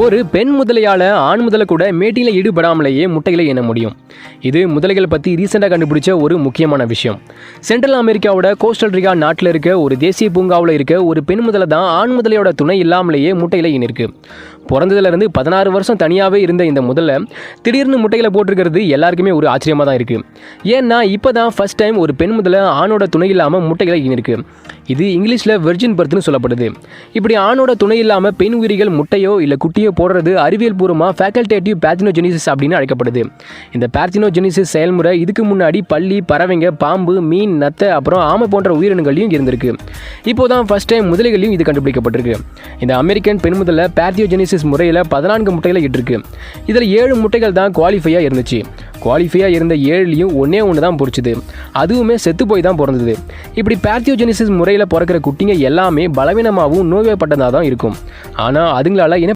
ஒரு பெண் முதலையால் ஆண் முதலை கூட மேட்டியில் ஈடுபடாமலேயே முட்டைகளை எண்ண முடியும். இது முதலைகள் பற்றி ரீசெண்டாக கண்டுபிடிச்ச ஒரு முக்கியமான விஷயம். சென்ட்ரல் அமெரிக்காவோட கோஸ்டல் ரிகா நாட்டில் இருக்க ஒரு தேசிய பூங்காவில் இருக்க ஒரு பெண் முதலை தான் ஆண் முதலையோட துணை இல்லாமலேயே முட்டைகளை இனிருக்கு பிறந்ததுலேருந்து பதினாறு வருஷம் தனியாகவே இருந்த இந்த முதல்ல திடீர்னு முட்டைகளை போட்டிருக்கிறது எல்லாருக்குமே ஒரு ஆச்சரியமாக தான் இருக்குது ஏன்னா இப்போ தான் ஃபஸ்ட் டைம் ஒரு பெண் முதல்ல ஆணோட துணை இல்லாமல் முட்டைகளை இனிருக்கு இது இங்கிலீஷில் வெர்ஜின் பர்த்னு சொல்லப்படுது. இப்படி ஆணோட துணை இல்லாமல் பெண் உயிரிகள் முட்டையோ இல்லை குட்டியோ போடுறது அறிவியல் பூர்வமாக ஃபேக்கல்டேட்டிவ் பேத்தினோஜெனிசிஸ் அப்படின்னு அழைக்கப்படுது. இந்த பேத்தினோஜெனிசிஸ் செயல்முறை இதுக்கு முன்னாடி பள்ளி பறவைங்க பாம்பு மீன் நத்தை அப்புறம் ஆமை போன்ற உயிரினங்களையும் இருந்திருக்கு. இப்போ தான் ஃபஸ்ட் டைம் முதலைகளையும் இது கண்டுபிடிக்கப்பட்டிருக்கு. இந்த அமெரிக்கன் பெண் முதல்ல பேத்தியோஜெனிசிஸ் முறையில் பதினான்கு முட்டைகளை இட்டிருக்கு. இதில் ஏழு முட்டைகள் தான் குவாலிஃபையாக இருந்துச்சு. குவாலிஃபையாக இருந்த ஏழுலையும் ஒன்றே ஒன்று தான் பிடிச்சிது அதுவுமே செத்து போய் தான் பிறந்தது. இப்படி பேத்தியோஜெனிசிஸ் முறையில் பிறக்கிற குட்டிங்க எல்லாமே பலவீனமாகவும் நோய்வாய்ப்பட்டதாக தான் இருக்கும். ஆனால் அதுங்களால இன